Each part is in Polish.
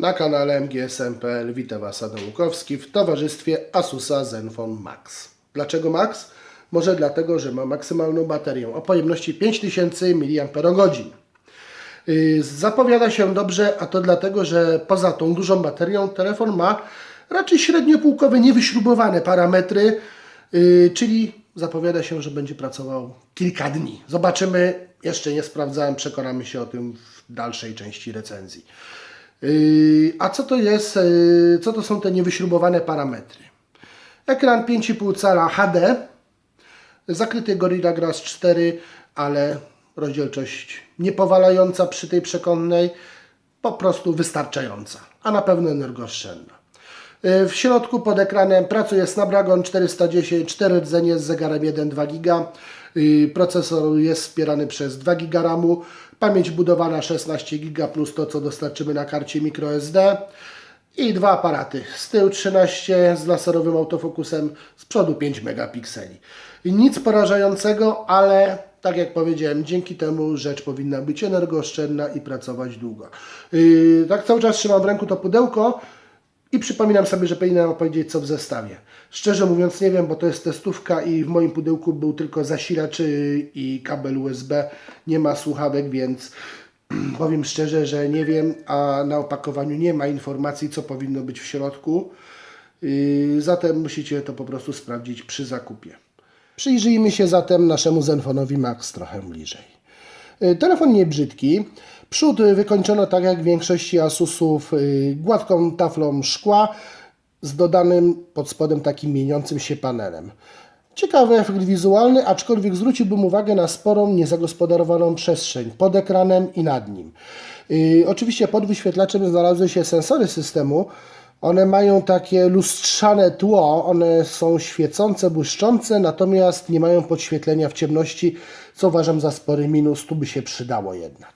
Na kanale MGSM.pl witam Was Adam Łukowski w towarzystwie Asusa Zenfone Max. Dlaczego Max? Może dlatego, że ma maksymalną baterię o pojemności 5000 mAh. Yy, Zapowiada się dobrze, a to dlatego, że poza tą dużą baterią telefon ma raczej średniopółkowe, niewyśrubowane parametry, yy, czyli zapowiada się, że będzie pracował kilka dni. Zobaczymy, jeszcze nie sprawdzałem, przekonamy się o tym w dalszej części recenzji. Yy, A co to jest, yy, co to są te niewyśrubowane parametry? Ekran 5,5 cala HD, zakryty Gorilla Glass 4, ale rozdzielczość niepowalająca przy tej przekonnej, po prostu wystarczająca, a na pewno energooszczędna. Yy, W środku pod ekranem pracuje Snapdragon 410, 4 rdzenie z zegarem 1,2 GB. Procesor jest wspierany przez 2 GB RAMu, pamięć budowana 16 GB plus to, co dostarczymy na karcie microSD i dwa aparaty. Z tyłu 13 z laserowym autofokusem, z przodu 5 megapikseli. Nic porażającego, ale tak jak powiedziałem, dzięki temu rzecz powinna być energooszczędna i pracować długo. Yy, tak cały czas trzymam w ręku to pudełko i przypominam sobie, że powinienem opowiedzieć co w zestawie. Szczerze mówiąc nie wiem, bo to jest testówka i w moim pudełku był tylko zasilacz i kabel USB. Nie ma słuchawek, więc powiem szczerze, że nie wiem, a na opakowaniu nie ma informacji, co powinno być w środku. Yy, Zatem musicie to po prostu sprawdzić przy zakupie. Przyjrzyjmy się zatem naszemu Zenfonowi Max trochę bliżej. Yy, Telefon nie brzydki. Przód wykończono tak jak w większości Asusów yy, gładką taflą szkła z dodanym pod spodem takim mieniącym się panelem. Ciekawy efekt wizualny, aczkolwiek zwróciłbym uwagę na sporą, niezagospodarowaną przestrzeń pod ekranem i nad nim. Yy, oczywiście pod wyświetlaczem znalazły się sensory systemu. One mają takie lustrzane tło, one są świecące, błyszczące, natomiast nie mają podświetlenia w ciemności, co uważam za spory minus, tu by się przydało jednak.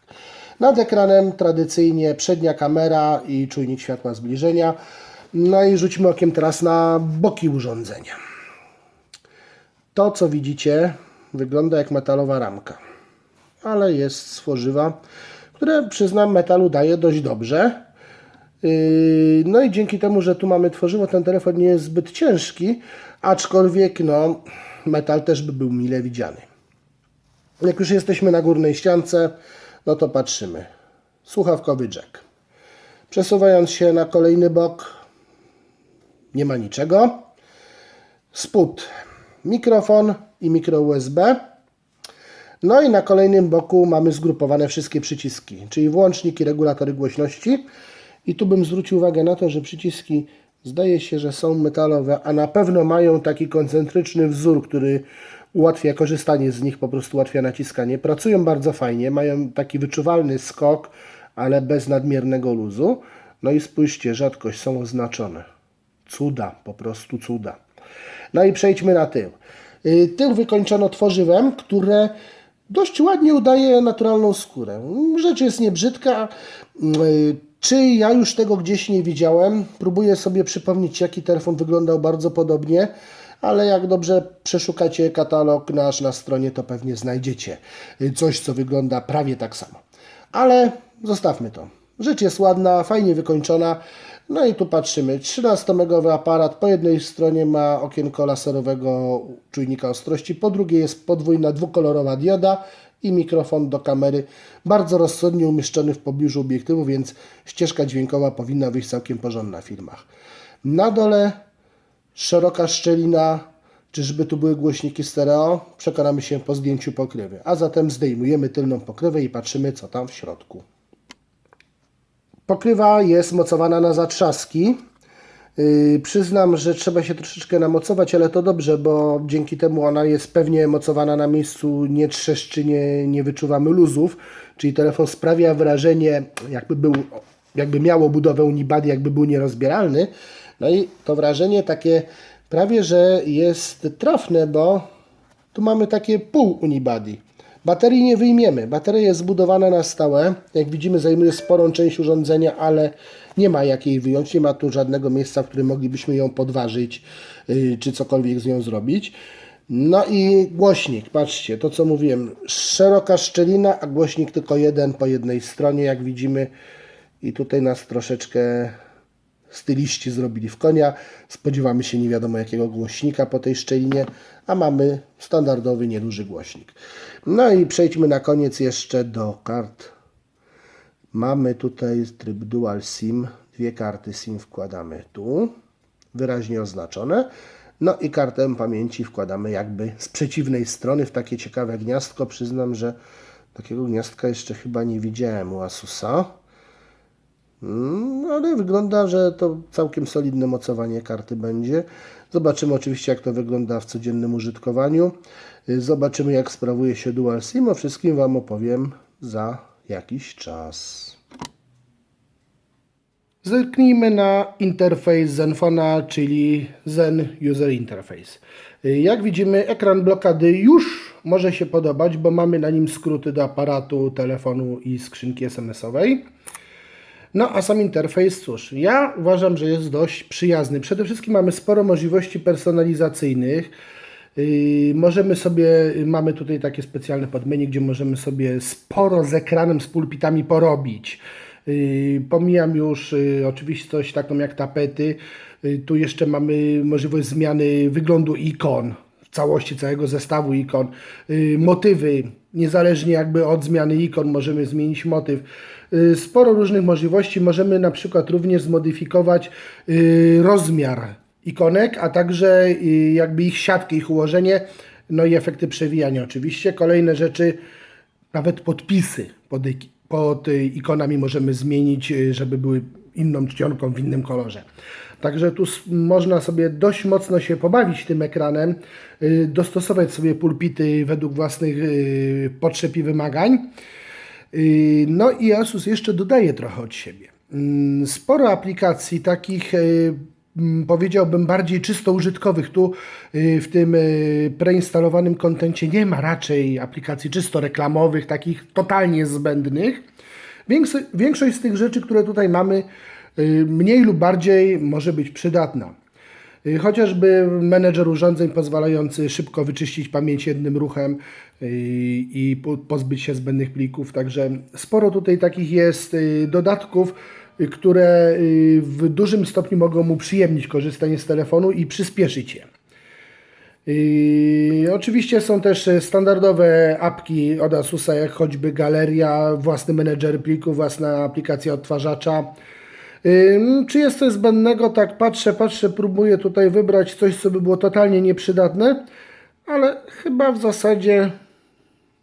Nad ekranem tradycyjnie przednia kamera i czujnik światła zbliżenia. No i rzućmy okiem teraz na boki urządzenia. To, co widzicie, wygląda jak metalowa ramka, ale jest z tworzywa, które przyznam metalu daje dość dobrze. Yy, No i dzięki temu, że tu mamy tworzywo, ten telefon nie jest zbyt ciężki, aczkolwiek no, metal też by był mile widziany. Jak już jesteśmy na górnej ściance, no to patrzymy. Słuchawkowy jack. Przesuwając się na kolejny bok, nie ma niczego. Spód mikrofon i mikro USB. No i na kolejnym boku mamy zgrupowane wszystkie przyciski, czyli włącznik i regulatory głośności. I tu bym zwrócił uwagę na to, że przyciski zdaje się, że są metalowe, a na pewno mają taki koncentryczny wzór, który ułatwia korzystanie z nich, po prostu ułatwia naciskanie. Pracują bardzo fajnie, mają taki wyczuwalny skok, ale bez nadmiernego luzu. No i spójrzcie, rzadkość są oznaczone. Cuda, po prostu cuda. No i przejdźmy na tył. Y, Tył wykończono tworzywem, które dość ładnie udaje naturalną skórę. Rzecz jest niebrzydka. Y, Czy ja już tego gdzieś nie widziałem? Próbuję sobie przypomnieć, jaki telefon wyglądał bardzo podobnie, ale jak dobrze przeszukacie katalog nasz na stronie, to pewnie znajdziecie coś, co wygląda prawie tak samo. Ale zostawmy to. Rzecz jest ładna, fajnie wykończona. No i tu patrzymy. 13-megowy aparat. Po jednej stronie ma okienko laserowego czujnika ostrości, po drugiej jest podwójna dwukolorowa dioda i mikrofon do kamery. Bardzo rozsądnie umieszczony w pobliżu obiektywu, więc ścieżka dźwiękowa powinna wyjść całkiem porządna w filmach. Na dole szeroka szczelina. Czyżby tu były głośniki stereo? Przekonamy się po zdjęciu pokrywy. A zatem zdejmujemy tylną pokrywę i patrzymy, co tam w środku. Pokrywa jest mocowana na zatrzaski. Yy, przyznam, że trzeba się troszeczkę namocować, ale to dobrze, bo dzięki temu ona jest pewnie mocowana na miejscu, nie trzeszczy, nie, nie wyczuwamy luzów, czyli telefon sprawia wrażenie, jakby był, jakby miało budowę unibody, jakby był nierozbieralny. No i to wrażenie takie prawie, że jest trafne, bo tu mamy takie pół unibody. Baterii nie wyjmiemy. Bateria jest zbudowana na stałe. Jak widzimy, zajmuje sporą część urządzenia, ale nie ma jak jej wyjąć. Nie ma tu żadnego miejsca, w którym moglibyśmy ją podważyć, yy, czy cokolwiek z nią zrobić. No i głośnik, patrzcie, to co mówiłem, szeroka szczelina, a głośnik tylko jeden po jednej stronie, jak widzimy. I tutaj nas troszeczkę styliści zrobili w konia. Spodziewamy się nie wiadomo jakiego głośnika po tej szczelinie, a mamy standardowy, nieduży głośnik. No i przejdźmy na koniec jeszcze do kart. Mamy tutaj tryb Dual SIM. Dwie karty SIM wkładamy tu, wyraźnie oznaczone. No i kartę pamięci wkładamy jakby z przeciwnej strony w takie ciekawe gniazdko. Przyznam, że takiego gniazdka jeszcze chyba nie widziałem u Asusa. Mm, ale wygląda, że to całkiem solidne mocowanie karty będzie. Zobaczymy oczywiście, jak to wygląda w codziennym użytkowaniu. Y, Zobaczymy, jak sprawuje się Dual SIM. O wszystkim Wam opowiem za jakiś czas. Zerknijmy na interfejs Zenfona, czyli Zen User Interface. Y, Jak widzimy, ekran blokady już może się podobać, bo mamy na nim skróty do aparatu, telefonu i skrzynki SMS-owej. No a sam interfejs, cóż, ja uważam, że jest dość przyjazny. Przede wszystkim mamy sporo możliwości personalizacyjnych. Yy, możemy sobie, mamy tutaj takie specjalne podmenu, gdzie możemy sobie sporo z ekranem, z pulpitami porobić. Yy, pomijam już yy, oczywistość taką jak tapety. Tu jeszcze mamy możliwość zmiany wyglądu ikon, całości całego zestawu ikon. Yy, motywy, niezależnie jakby od zmiany ikon możemy zmienić motyw. Yy, Sporo różnych możliwości. Możemy na przykład również zmodyfikować yy, rozmiar ikonek, a także jakby ich siatkę, ich ułożenie, no i efekty przewijania oczywiście. Kolejne rzeczy, nawet podpisy pod, pod y, ikonami możemy zmienić, y, żeby były inną czcionką w innym kolorze. Także tu można sobie dość mocno się pobawić tym ekranem, y, dostosować sobie pulpity według własnych y, potrzeb i wymagań. Y, No i Asus jeszcze dodaje trochę od siebie. Mm, Sporo aplikacji takich mm, powiedziałbym bardziej czysto użytkowych. Tu w tym preinstalowanym kontencie nie ma raczej aplikacji czysto reklamowych, takich totalnie zbędnych. Większo- Większość z tych rzeczy, które tutaj mamy, y, mniej lub bardziej może być przydatna. Y, Chociażby menedżer urządzeń pozwalający szybko wyczyścić pamięć jednym ruchem y, i po- pozbyć się zbędnych plików. Także sporo tutaj takich jest dodatków, które w dużym stopniu mogą mu przyjemnić korzystanie z telefonu i przyspieszyć je. Oczywiście są też e, standardowe apki od Asusa, jak choćby galeria, własny menedżer plików, własna aplikacja odtwarzacza. Czy jest coś zbędnego? Tak, patrzę, patrzę, próbuję tutaj wybrać coś, co by było totalnie nieprzydatne, ale chyba w zasadzie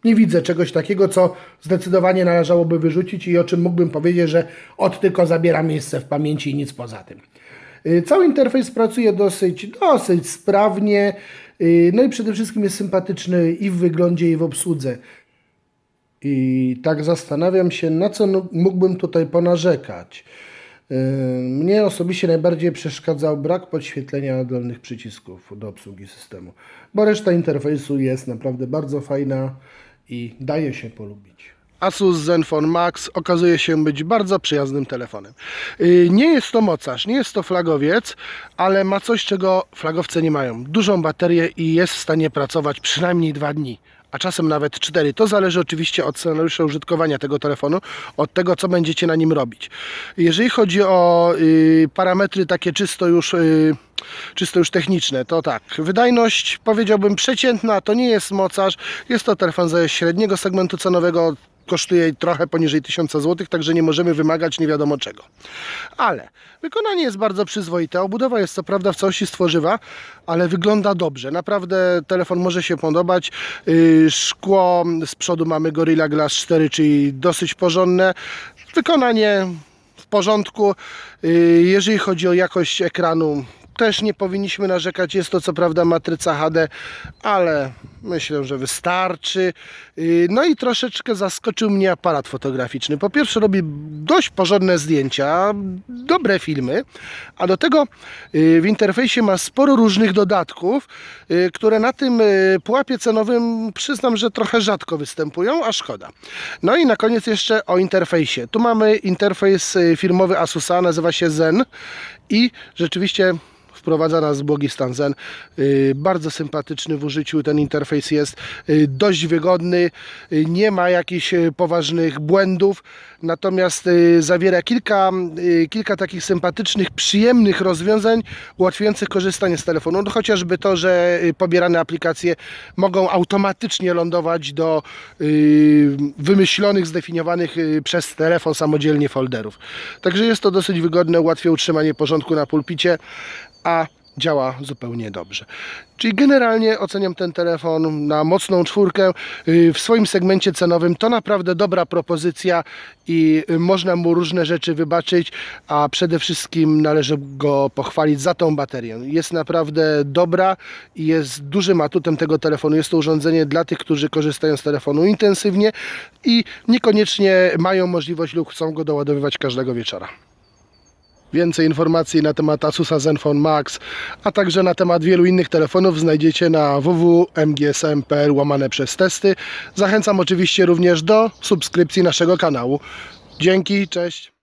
nie widzę czegoś takiego, co zdecydowanie należałoby wyrzucić i o czym mógłbym powiedzieć, że od tylko zabiera miejsce w pamięci i nic poza tym. Y, Cały interfejs pracuje dosyć, dosyć sprawnie, no i przede wszystkim jest sympatyczny i w wyglądzie, i w obsłudze. I tak zastanawiam się, na co mógłbym tutaj ponarzekać. Yy, Mnie osobiście najbardziej przeszkadzał brak podświetlenia dolnych przycisków do obsługi systemu, bo reszta interfejsu jest naprawdę bardzo fajna i daje się polubić. Asus Zenfone Max okazuje się być bardzo przyjaznym telefonem. Yy, Nie jest to mocarz, nie jest to flagowiec, ale ma coś, czego flagowce nie mają. Dużą baterię i jest w stanie pracować przynajmniej dwa dni a czasem nawet 4. To zależy oczywiście od scenariusza użytkowania tego telefonu, od tego, co będziecie na nim robić. Jeżeli chodzi o y, parametry takie czysto już, y, czysto już techniczne, to tak, wydajność powiedziałbym przeciętna, to nie jest mocarz, jest to telefon ze średniego segmentu cenowego, kosztuje trochę poniżej 1000 zł, także nie możemy wymagać nie wiadomo czego. Ale wykonanie jest bardzo przyzwoite. Obudowa jest co prawda w całości stworzywa, ale wygląda dobrze. Naprawdę telefon może się podobać. Yy, Szkło z przodu mamy Gorilla Glass 4, czyli dosyć porządne. Wykonanie w porządku. Yy, Jeżeli chodzi o jakość ekranu, też nie powinniśmy narzekać. Jest to co prawda matryca HD, ale myślę, że wystarczy. Yy, No i troszeczkę zaskoczył mnie aparat fotograficzny. Po pierwsze robi dość porządne zdjęcia, dobre filmy, a do tego yy, w interfejsie ma sporo różnych dodatków, yy, które na tym pułapie cenowym przyznam, że trochę rzadko występują, a szkoda. No i na koniec jeszcze o interfejsie. Tu mamy interfejs firmowy Asusa, nazywa się Zen i rzeczywiście wprowadza nas błogi stan zen. Yy, Bardzo sympatyczny w użyciu ten interfejs jest, yy, dość wygodny, yy, nie ma jakichś poważnych błędów, natomiast zawiera kilka, kilka takich sympatycznych, przyjemnych rozwiązań ułatwiających korzystanie z telefonu. No, chociażby to, że pobierane aplikacje mogą automatycznie lądować do wymyślonych, zdefiniowanych przez telefon samodzielnie folderów. Także jest to dosyć wygodne, ułatwia utrzymanie porządku na pulpicie, a działa zupełnie dobrze. Czyli generalnie oceniam ten telefon na mocną czwórkę. Yy, W swoim segmencie cenowym to naprawdę dobra propozycja i yy, można mu różne rzeczy wybaczyć, a przede wszystkim należy go pochwalić za tą baterię. Jest naprawdę dobra i jest dużym atutem tego telefonu. Jest to urządzenie dla tych, którzy korzystają z telefonu intensywnie i niekoniecznie mają możliwość lub chcą go doładowywać każdego wieczora. Więcej informacji na temat Asusa Zenfone Max, a także na temat wielu innych telefonów znajdziecie na www.mgsm.pl łamane przez testy. Zachęcam oczywiście również do subskrypcji naszego kanału. Dzięki, cześć.